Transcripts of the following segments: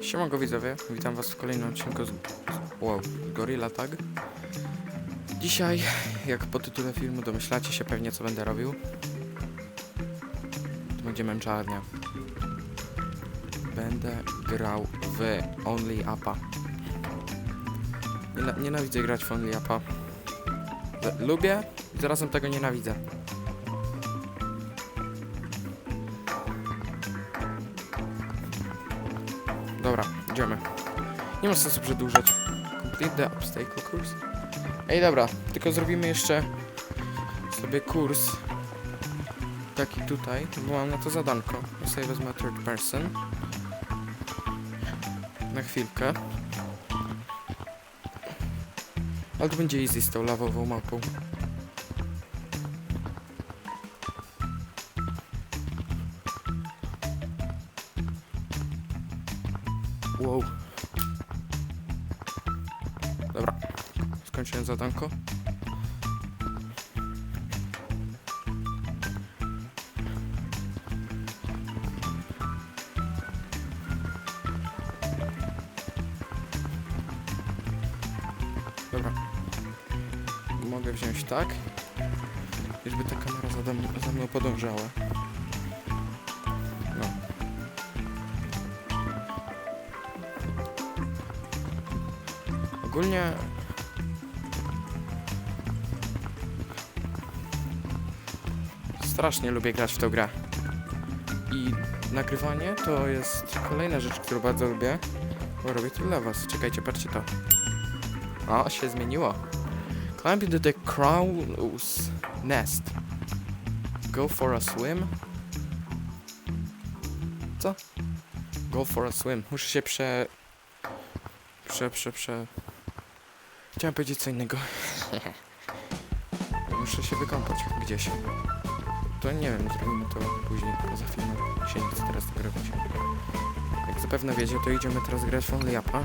Siemanko widzowie, witam was w kolejnym odcinku z... Wow, Gorilla Tag. Dzisiaj, jak po tytule filmu domyślacie się pewnie co będę robił. To będzie męczarnia. Będę grał w Only. Niena- nienawidzę grać w Only. Z- Lubię, zarazem tego nienawidzę. Nie ma sensu przedłużać. Complete the obstacle course. Ej, dobra, tylko zrobimy jeszcze sobie kurs. Taki tutaj, bo mam na to zadanko. Ja sobie wezmę third person. Na chwilkę. Ale to będzie easy z tą lawową mapą. Wow. Skończyłem zadanko. Dobra. Mogę wziąć tak. Żeby ta kamera za mną, za mną podążała. No. Ogólnie strasznie lubię grać w tę grę. I nagrywanie to jest kolejna rzecz, którą bardzo lubię. Bo robię to dla was. Czekajcie, patrzcie to. O, się zmieniło. Climb into the crow's nest. Go for a swim. Co? Go for a swim. Muszę się prze... Prze, prze, prze... Chciałem powiedzieć co innego. Muszę się wykąpać gdzieś. To nie wiem, zrobimy to później, poza filmem. Się nie chcę teraz nagrywać. Jak zapewne wiecie, to idziemy teraz grać w Only Up'a.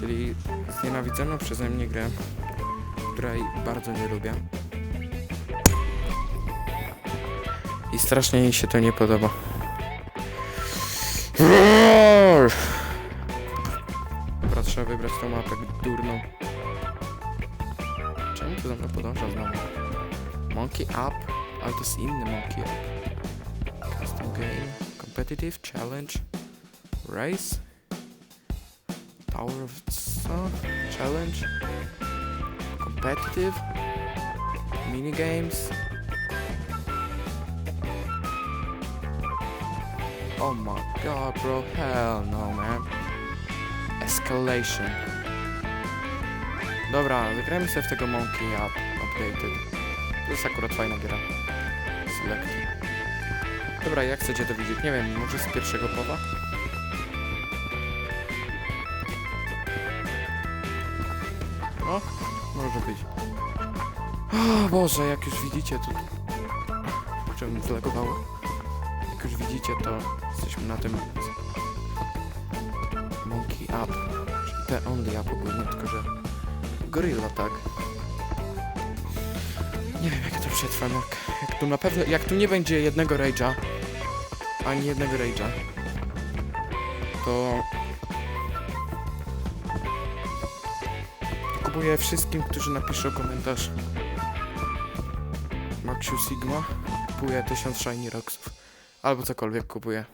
Czyli znienawidzoną przeze mnie grę, której bardzo nie lubię. I strasznie jej się to nie podoba. Dobra, trzeba wybrać tą mapę durną. Monkey Up, ale to jest inny Monkey Up. Custom Game, Competitive, Challenge, Race, Tower of co? Challenge, Competitive, Minigames. Oh my god, bro, hell no, man. Escalation. Dobra, wygrajmy sobie w tego Monkey Up Updated. To jest akurat fajna gra. Select. Dobra, jak chcecie to widzieć? Nie wiem, może z pierwszego powa? No, może być. O Boże, jak już widzicie, to... Czemu mi zlegowało? Jak już widzicie, to jesteśmy na tym... Monkey Up. Czyli te Only Up ogólnie, tylko że... Gorilla, tak? Nie wiem, jak ja to przetrwam, jak, jak tu na pewno... Jak tu nie będzie jednego Rage'a, ani jednego Rage'a, to... Kupuję wszystkim, którzy napiszą komentarz. Maxiu Sigma. Kupuję 1000 Shiny Roxów. Albo cokolwiek kupuję.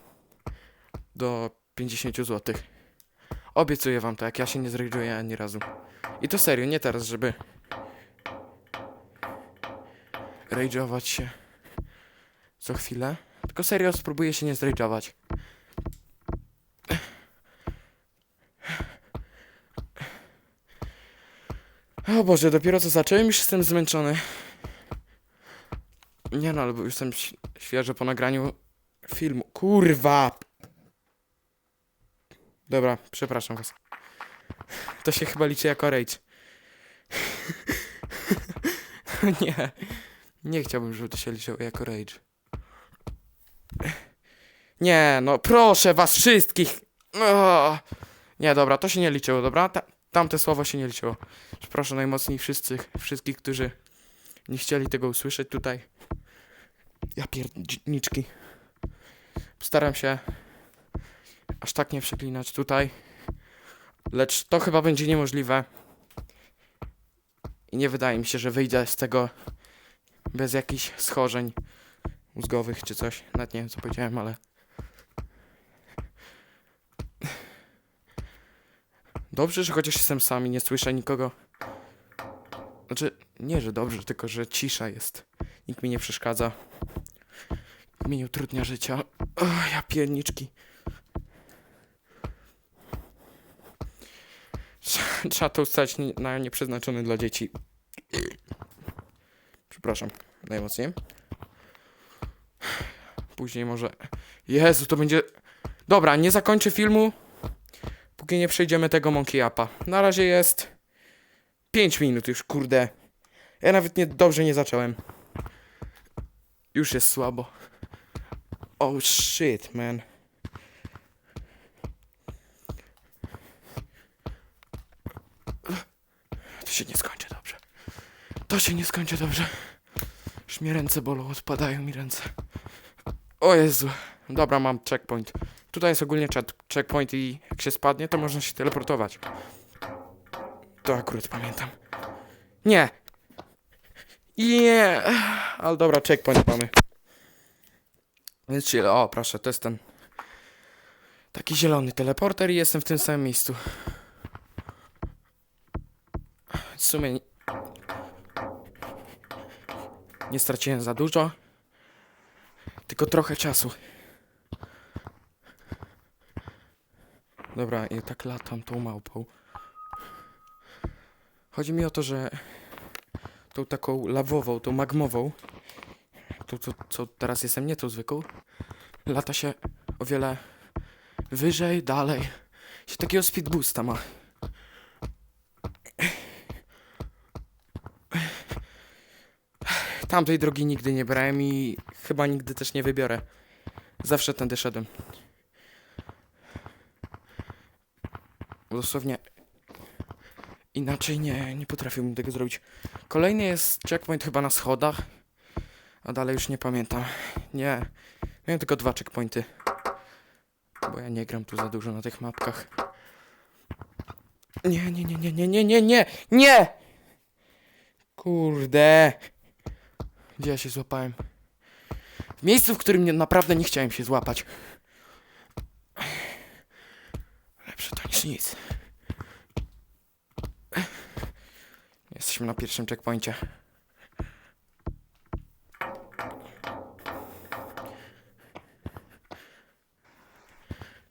Do 50 zł. Obiecuję wam to, jak ja się nie zrealizuję ani razu. I to serio, nie teraz, żeby... Rage'ować się. Co chwilę. Tylko serio spróbuję się nie zrage'ować. O Boże, dopiero co zacząłem, już jestem zmęczony. Nie no, ale już jestem świeżo po nagraniu filmu. Kurwa! Dobra, przepraszam was. To się chyba liczy jako rage. nie. Nie chciałbym, żeby to się liczyło jako rage. Nie, no proszę was wszystkich. Nie, dobra, to się nie liczyło, dobra? Ta, tamte słowo się nie liczyło. Przepraszam najmocniej wszystkich, wszystkich, którzy nie chcieli tego usłyszeć tutaj. Ja pierniczki. Staram się aż tak nie przeklinać tutaj. Lecz to chyba będzie niemożliwe. I nie wydaje mi się, że wyjdę z tego bez jakichś schorzeń mózgowych czy coś. Nawet nie wiem co powiedziałem, ale. Dobrze, że chociaż jestem sam i nie słyszę nikogo. Znaczy, nie, że dobrze, tylko że cisza jest. Nikt mi nie przeszkadza. Nikt mi nie utrudnia życia. O, ja pierniczki. Trzeba to ustać nie- na nieprzeznaczony dla dzieci. Przepraszam, najmocniej. Później może... Jezu, to będzie... Dobra, nie zakończę filmu, póki nie przejdziemy tego Monkey Upa. Na razie jest... 5 minut już, kurde. Ja nawet nie dobrze nie zacząłem. Już jest słabo. Oh shit, man. To się nie skończy dobrze. To się nie skończy dobrze. Już mnie ręce bolą, odpadają mi ręce. O Jezu. Dobra, mam checkpoint. Tutaj jest ogólnie check- checkpoint i jak się spadnie, to można się teleportować. To akurat pamiętam. Nie. Nie. Ale dobra, checkpoint mamy. Więc chill. O, proszę, to jest ten taki zielony teleporter i jestem w tym samym miejscu. W sumie nie, straciłem za dużo, tylko trochę czasu. Dobra, i tak latam tą małpą. Chodzi mi o to, że tą taką lawową, tą magmową, tą co, co teraz jestem, nie tą zwykłą, lata się o wiele wyżej, dalej. Się takiego speed boosta ma. Tamtej drogi nigdy nie brałem i chyba nigdy też nie wybiorę. Zawsze tędy szedłem. Dosłownie inaczej nie, nie potrafiłbym tego zrobić. Kolejny jest checkpoint chyba na schodach, a dalej już nie pamiętam. Nie, miałem tylko dwa checkpointy, bo ja nie gram tu za dużo na tych mapkach. Nie, nie, nie, nie, nie, nie, nie, nie, nie! Kurde. Gdzie ja się złapałem? W miejscu, w którym naprawdę nie chciałem się złapać. Lepsze to niż nic. Jesteśmy na pierwszym checkpoincie.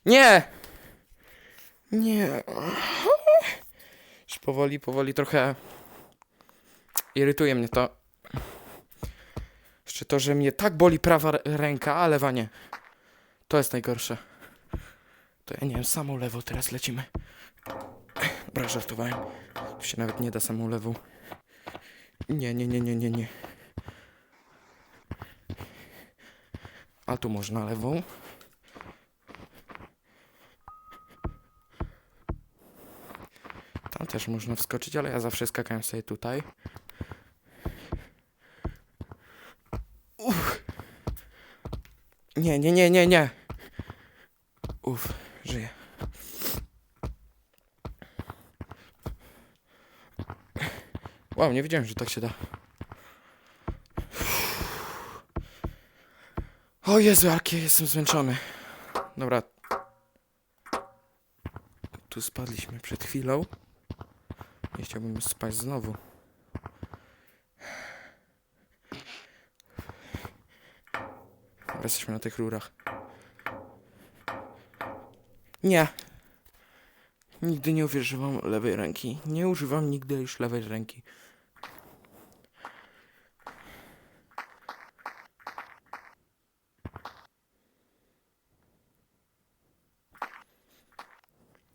Nie! Nie. Już powoli, powoli trochę irytuje mnie to. Jeszcze to, że mnie tak boli prawa ręka, a lewa nie. To jest najgorsze. To ja nie wiem, samą lewą teraz lecimy. Dobra, żartowałem. Tu się nawet nie da samą lewą. Nie, nie, nie, nie, nie, nie. A tu można lewą. Tam też można wskoczyć, ale ja zawsze skakałem sobie tutaj. Uff. Nie, nie, nie, nie, nie. Uff, żyję. Wow, nie wiedziałem, że tak się da. O Jezu, jakie jestem zmęczony. Dobra. Tu spadliśmy przed chwilą. Nie chciałbym spać znowu. Jesteśmy na tych rurach. Nie. Nigdy nie używam lewej ręki. Nie używam nigdy już lewej ręki.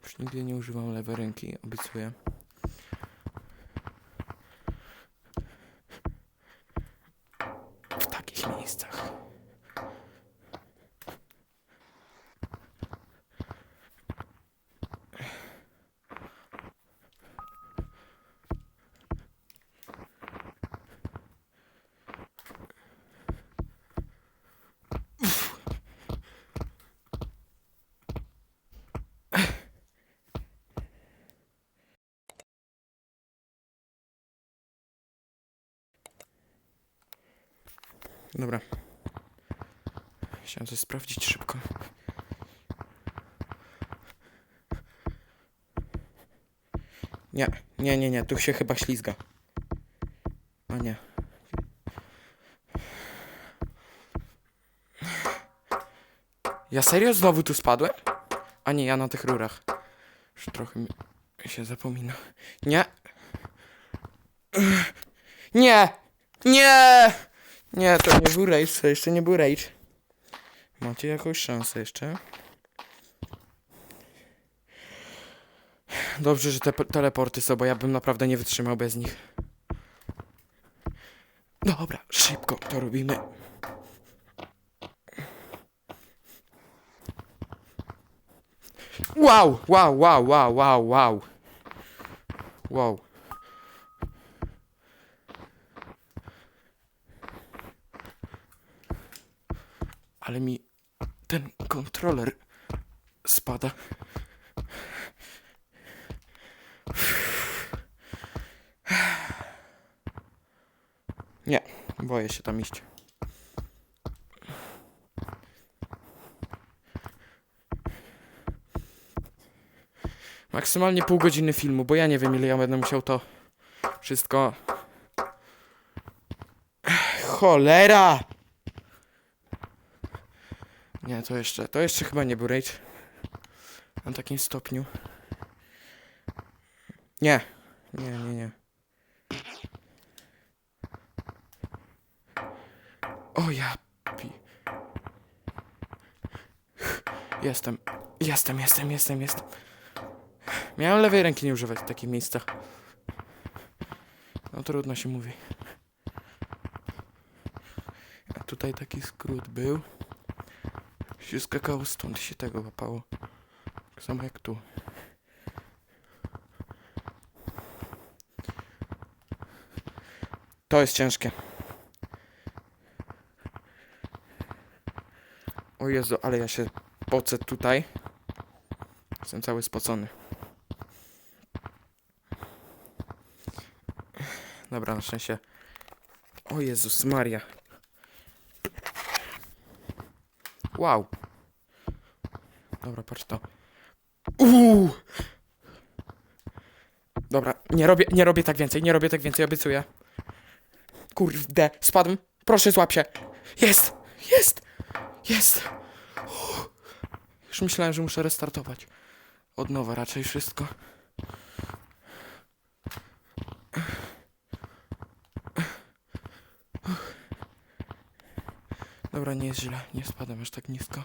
Już nigdy nie używam lewej ręki, obiecuję. W takich miejscach. Dobra. Chciałem coś sprawdzić szybko. Nie, nie, nie, nie, tu się chyba ślizga. A nie. Ja serio znowu tu spadłem? A nie, ja na tych rurach. Już trochę mi się zapomina. Nie. Nie! Nie! Nie, to nie był rage, to jeszcze nie był rage. Macie jakąś szansę jeszcze. Dobrze, że te po- teleporty są, bo ja bym naprawdę nie wytrzymał bez nich. Dobra, szybko to robimy. Wow, wow, wow, wow, wow, wow. Wow. Ale mi ten kontroler spada. Nie, boję się tam iść. Maksymalnie pół godziny filmu, bo ja nie wiem ile ja będę musiał to wszystko. Cholera! Nie, to jeszcze, to jeszcze chyba nie był rage. Na takim stopniu. Nie, nie, nie, nie. O ja pi... Jestem, jestem, jestem, jestem, jestem. Miałem lewej ręki nie używać w takich miejscach. No trudno się mówi. A tutaj taki skrót był. Się skakało stąd się tego łapało. Tak samo jak tu. To jest ciężkie. O Jezu, ale ja się pocę tutaj. Jestem cały spocony. Dobra, na szczęście. O Jezus Maria. Wow. Dobra, patrz to. Uuu. Dobra, nie robię, nie robię tak więcej, nie robię tak więcej, obiecuję. Kurde, spadłem. Proszę, złap się. Jest, jest, jest. Uff. Już myślałem, że muszę restartować. Od nowa raczej wszystko. Nie jest źle, nie spadam aż tak nisko.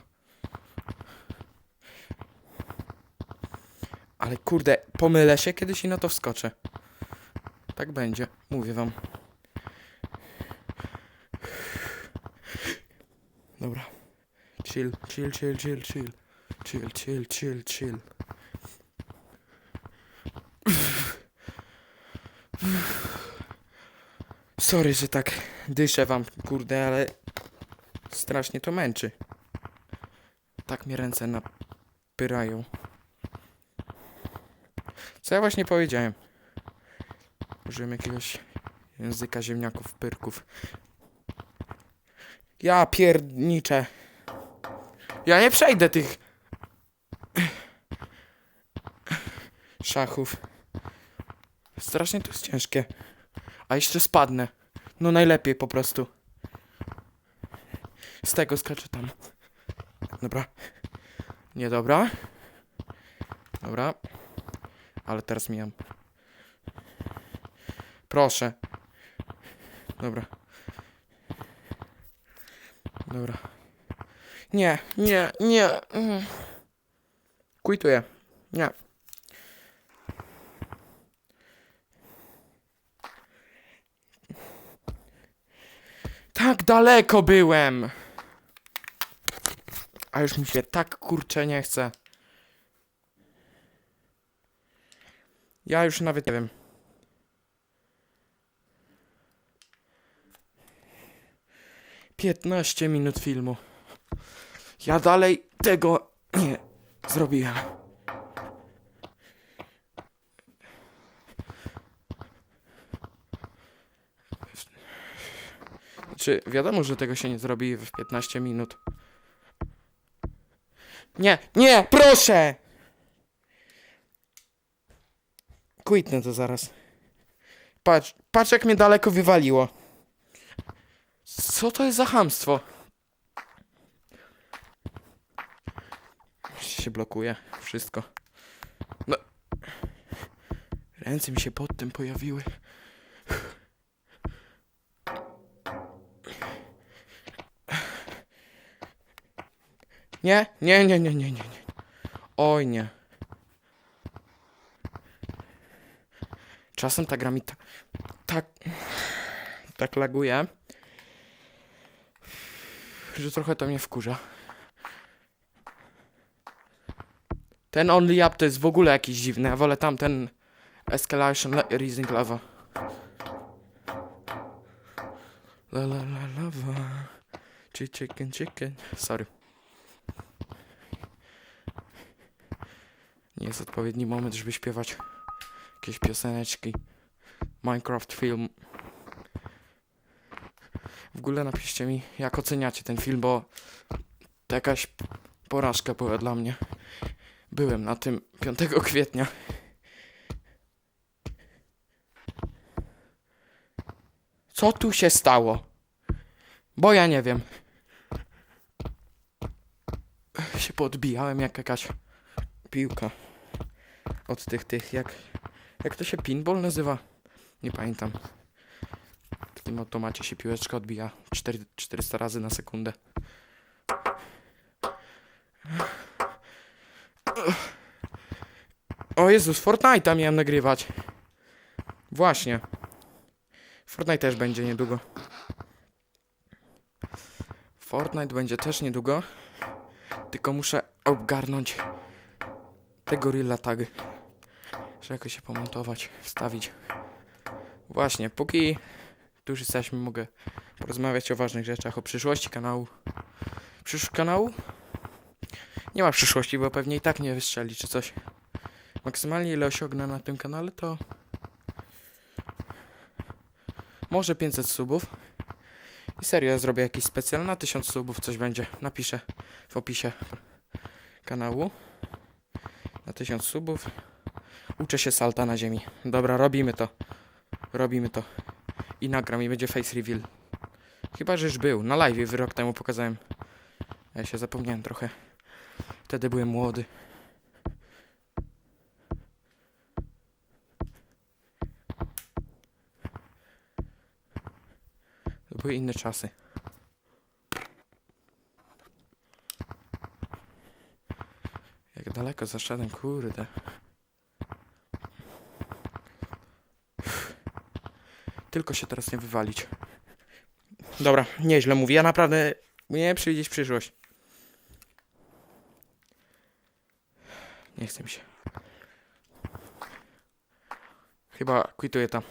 Ale kurde, pomylę się kiedyś i na to wskoczę. Tak będzie, mówię wam. Dobra. Chill, chill, chill, chill, chill. Chill, chill, chill, chill. Sorry, że tak dyszę wam, kurde, ale strasznie to męczy. Tak mnie ręce napyrają. Co ja właśnie powiedziałem? Użyłem jakiegoś języka ziemniaków, pyrków. Ja pierniczę. Ja nie przejdę tych szachów. Strasznie to jest ciężkie. A jeszcze spadnę. No najlepiej po prostu. Z tego skaczę tam. Dobra. Nie dobra. Dobra. Ale teraz mijam. Proszę. Dobra. Dobra. Nie, nie, nie. Quituję. Nie. Tak daleko byłem. A już mi się tak kurczę nie chce. Ja już nawet nie wiem. Piętnaście minut filmu. Ja dalej tego nie zrobiłem. Czy wiadomo, że tego się nie zrobi w 15 minut? Nie, nie, proszę! Quitnę to zaraz. Patrz, patrz jak mnie daleko wywaliło. Co to jest za hamstwo? Się blokuje wszystko. No. Ręce mi się pod tym pojawiły. Nie, nie, nie, nie, nie, nie, nie. Oj nie. Czasem ta gra mi tak, tak, tak laguje, że trochę to mnie wkurza. Ten Only Up to jest w ogóle jakiś dziwny, ja wolę tamten Escalation Le- Rising Lava. La la la lava. Chi- Chicken chicken. Sorry. Nie jest odpowiedni moment, żeby śpiewać jakieś pioseneczki. Minecraft film. W ogóle napiszcie mi, jak oceniacie ten film, bo to jakaś porażka była dla mnie. Byłem na tym 5 kwietnia. Co tu się stało? Bo ja nie wiem. Się podbijałem jak jakaś piłka. Od tych, tych, jak... Jak to się pinball nazywa? Nie pamiętam. W takim automacie się piłeczka odbija 4, 400 razy na sekundę. O Jezus, Fortnite'a miałem nagrywać. Właśnie. Fortnite też będzie niedługo. Fortnite będzie też niedługo. Tylko muszę ogarnąć te gorilla tagy. Że jakoś się pomontować, wstawić. Właśnie, póki tu już jesteśmy, mogę porozmawiać o ważnych rzeczach, o przyszłości kanału. Przyszłość kanału? Nie ma przyszłości, bo pewnie i tak nie wystrzeli czy coś. Maksymalnie ile osiągnę na tym kanale to... Może 500 subów. I serio, zrobię jakiś specjal na 1000 subów, coś będzie. Napiszę w opisie kanału. Na 1000 subów. Uczę się salta na ziemi. Dobra, robimy to. Robimy to. I nagram i będzie face reveal. Chyba, że już był. Na live rok temu pokazałem. Ja się zapomniałem trochę. Wtedy byłem młody. To były inne czasy. Jak daleko zaszedłem, kurde. Tylko się teraz nie wywalić. Dobra, nieźle mówię. Ja naprawdę nie przyjdzie przyszłość. Nie chcę mi się. Chyba quituję tam.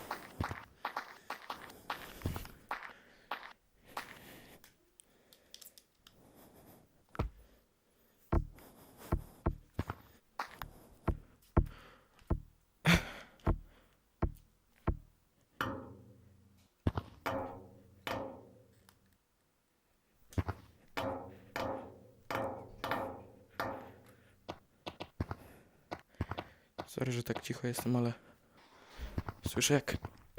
Sorry, że tak cicho jestem, ale słyszę jak...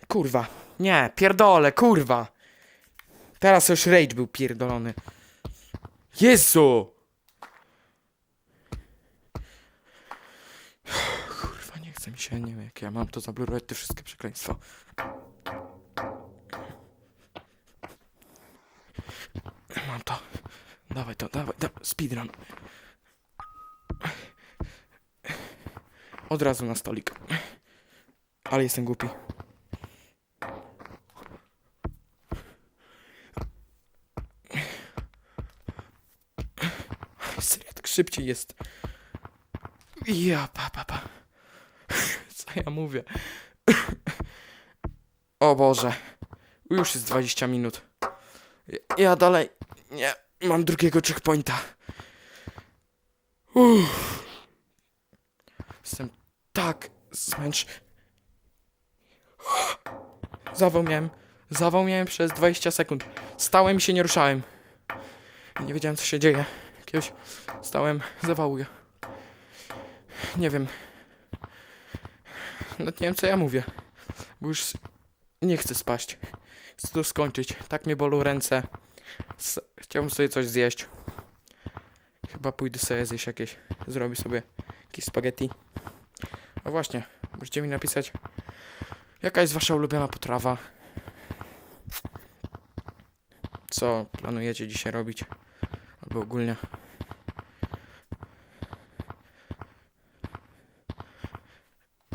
Kurwa. Nie, pierdolę, kurwa. Teraz już rage był pierdolony. Jezu! Kurwa, nie chce mi się, nie wiem jak ja mam to zablurować, te wszystkie przekleństwa. Mam to. Dawaj to, dawaj, da speedrun. Od razu na stolik. Ale jestem głupi. Serio, tak szybciej jest. Ja, pa, pa, pa. Co ja mówię? O Boże. Już jest 20 minut. Ja dalej nie mam drugiego checkpointa. Uff. Jestem tak zmęcz... Zawał miałem. Zawał miałem przez 20 sekund. Stałem i się nie ruszałem. Nie wiedziałem, co się dzieje. Jakiegoś stałem, zawałuję. Nie wiem. Nawet nie wiem, co ja mówię. Bo już nie chcę spaść. Chcę to skończyć. Tak mnie bolą ręce. S- Chciałbym sobie coś zjeść. Chyba pójdę sobie zjeść jakieś. Zrobię sobie jakieś spaghetti. No właśnie, możecie mi napisać, jaka jest wasza ulubiona potrawa. Co planujecie dzisiaj robić? Albo ogólnie.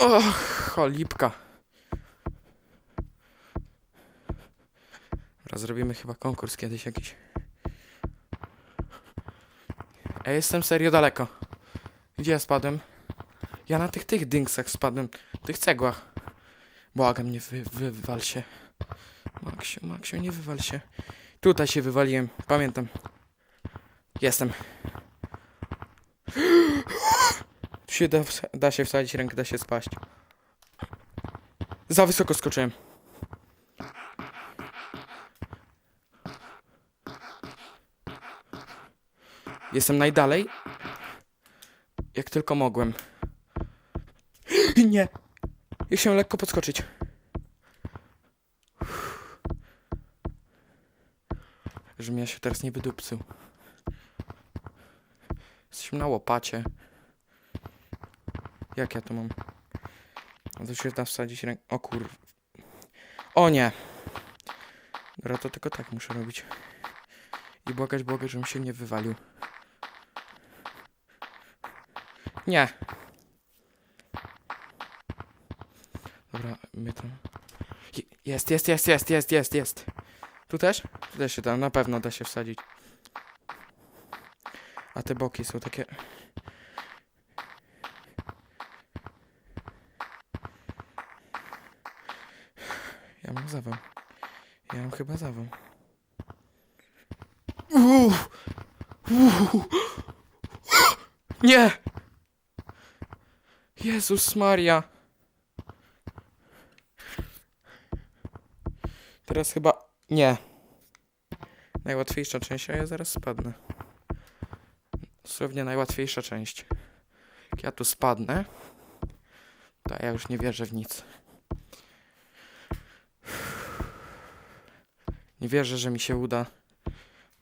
Och, cholipka. Teraz zrobimy chyba konkurs kiedyś jakiś. Ja jestem serio daleko. Gdzie ja spadłem? Ja na tych tych dynksach spadłem. Tych cegłach. Błagam, nie wy, wywal się. Maksiu, Maksiu, nie wywal się. Tutaj się wywaliłem, pamiętam. Jestem. Się da, da się wsadzić rękę, da się spaść. Za wysoko skoczyłem. Jestem najdalej. Jak tylko mogłem. Nie! Ja się lekko podskoczyć. Żebym ja się teraz nie wydupcył. Jesteśmy na łopacie. Jak ja to mam? No to się da wsadzić rękę. O kur... O nie! Dobra, to tylko tak muszę robić. I błagać Boga, żebym się nie wywalił. Nie. Dobra, my tam... Je- Jest, jest, jest, jest, jest, jest, jest. Tu też? Tu też się da, na pewno da się wsadzić. A te boki są takie... Ja mam zawał. Ja mam chyba zawał. Uff. Nie! Jezus Maria. Teraz chyba... Nie. Najłatwiejsza część, a ja zaraz spadnę. Dosłownie najłatwiejsza część. Jak ja tu spadnę, to ja już nie wierzę w nic. Nie wierzę, że mi się uda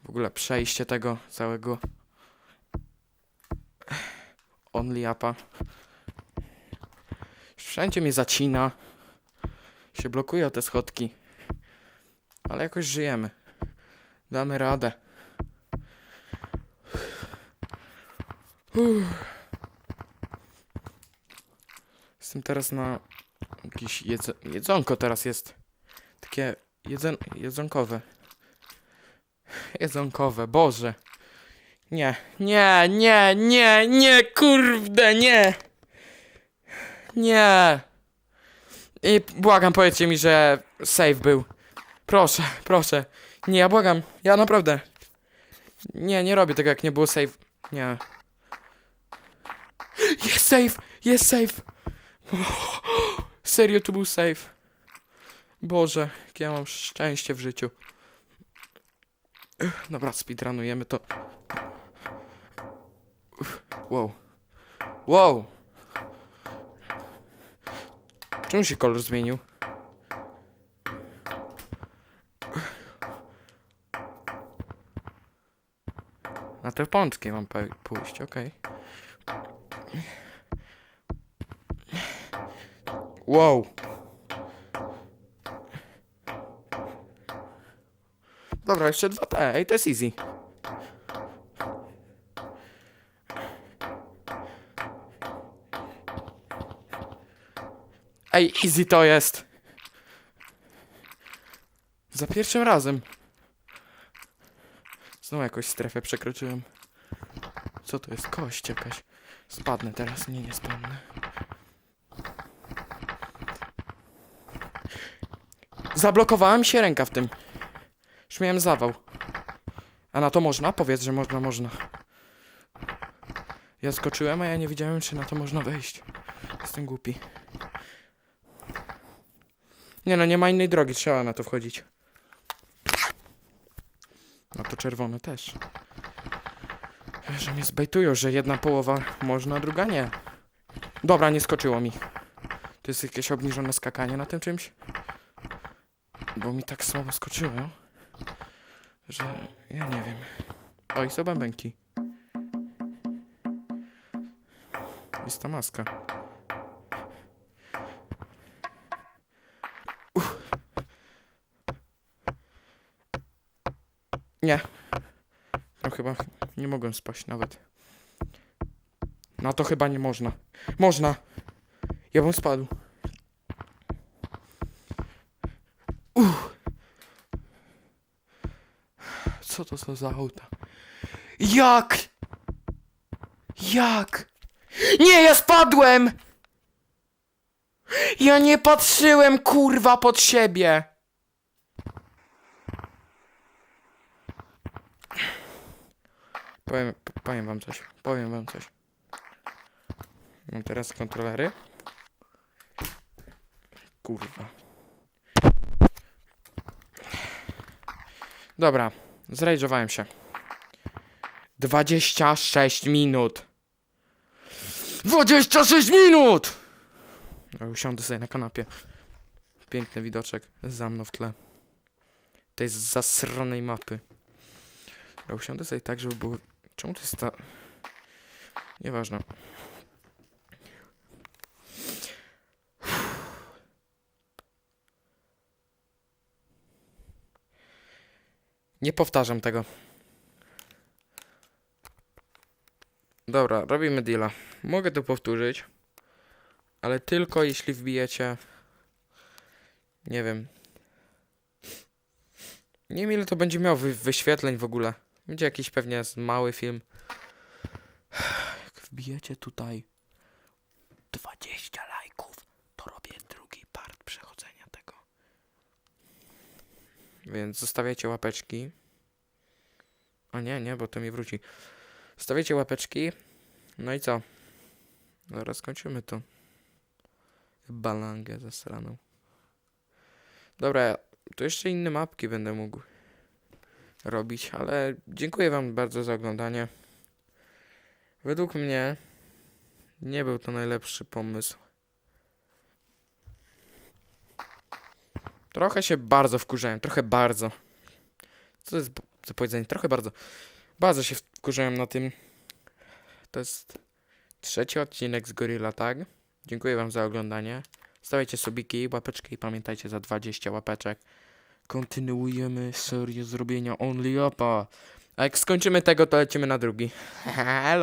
w ogóle przejście tego całego only upa. Wszędzie mnie zacina. Się blokują te schodki. Ale jakoś żyjemy. Damy radę. Uff. Jestem teraz na jakieś jedz jedzonko teraz jest. Takie jedzen jedzonkowe. Jedzonkowe, Boże. Nie, nie, nie, nie, nie, kurde, nie. Nie. I błagam, powiedzcie mi, że save był. Proszę, proszę. Nie, ja błagam. Ja naprawdę. Nie, nie robię tego, jak nie było save. Nie. Jest save! Jest save! Serio, tu był save. Boże, jakie ja mam szczęście w życiu. Dobra, speedrunujemy to. Wow. Wow! Czemu się kolor zmienił? Te pączki mam pójść, okej. Wow. Dobra, jeszcze dwa. Ej, to jest easy. Ej, easy to jest. Za pierwszym razem. Znowu jakąś strefę przekroczyłem. Co to jest? Kość jakaś. Spadnę teraz. Nie, nie spadnę. Zablokowała mi się ręka w tym. Już miałem zawał. A na to można? Powiedz, że można, można. Ja skoczyłem, a ja nie wiedziałem, czy na to można wejść. Jestem głupi. Nie no, nie ma innej drogi, trzeba na to wchodzić. Czerwone też. Że mnie zbejtują, że jedna połowa można, druga nie. Dobra, nie skoczyło mi. To jest jakieś obniżone skakanie na tym czymś? Bo mi tak słabo skoczyło, że ja nie wiem. Oj, są bębenki. Jest ta maska. Nie. No chyba nie mogłem spaść nawet. No to chyba nie można. Można! Ja bym spadł. Uff. Co to są za auta? Jak? Jak? Nie, ja spadłem! Ja nie patrzyłem, kurwa, pod siebie! Powiem, p- powiem wam coś, powiem wam coś. Mam teraz kontrolery. Kurwa. Dobra, zrejdżowałem się. 26 minut! 26 minut! Usiądę sobie na kanapie. Piękny widoczek za mną w tle. Tej zasranej mapy. Usiądę sobie tak, żeby było... Czemu to jest ta... Nieważne. Nie powtarzam tego. Dobra, robimy deala. Mogę to powtórzyć, ale tylko jeśli wbijecie. Nie wiem. Nie wiem ile to będzie miało wy wyświetleń w ogóle. Będzie jakiś pewnie mały film. Jak wbijecie tutaj 20 lajków, to robię drugi part przechodzenia tego. Więc zostawiajcie łapeczki. O nie, nie, bo to mi wróci. Stawiajcie łapeczki. No i co? Zaraz kończymy to. Balangę zasraną. Dobra, to jeszcze inne mapki będę mógł robić, ale dziękuję wam bardzo za oglądanie. Według mnie nie był to najlepszy pomysł. Trochę się bardzo wkurzałem, trochę bardzo. Co jest b- za powiedzenie? Trochę bardzo. Bardzo się wkurzałem na tym. To jest trzeci odcinek z Gorilla Tag. Dziękuję wam za oglądanie. Stawiajcie subiki, łapeczki i pamiętajcie za 20 łapeczek. Kontynuujemy serię zrobienia Only Upa. A jak skończymy tego, to lecimy na drugi. Hello!